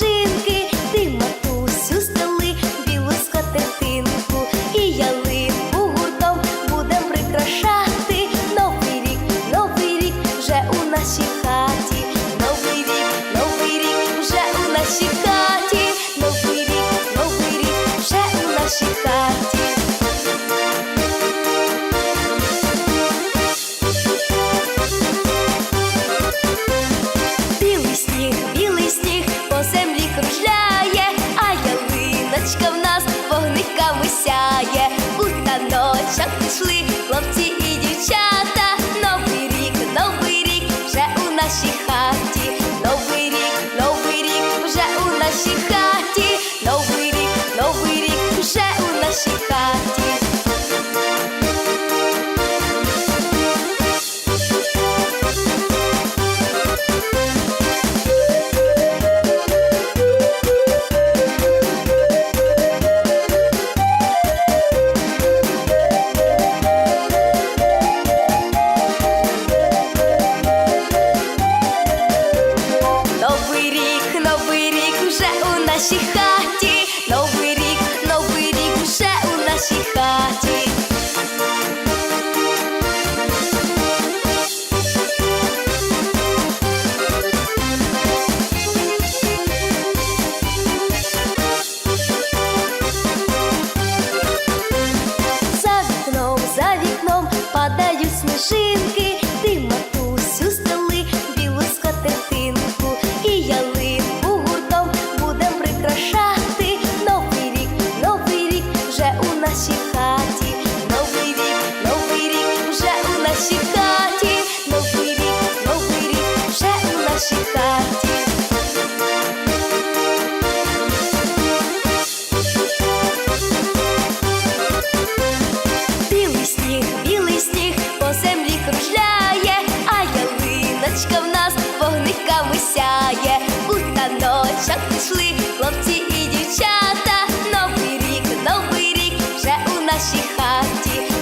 машин. Сонечко в нас вогниками сяє, у таночок пішли хлопці. mexicano. річок пішли, хлопці і дівчата, новий рік, новий рік вже у нашій хаті.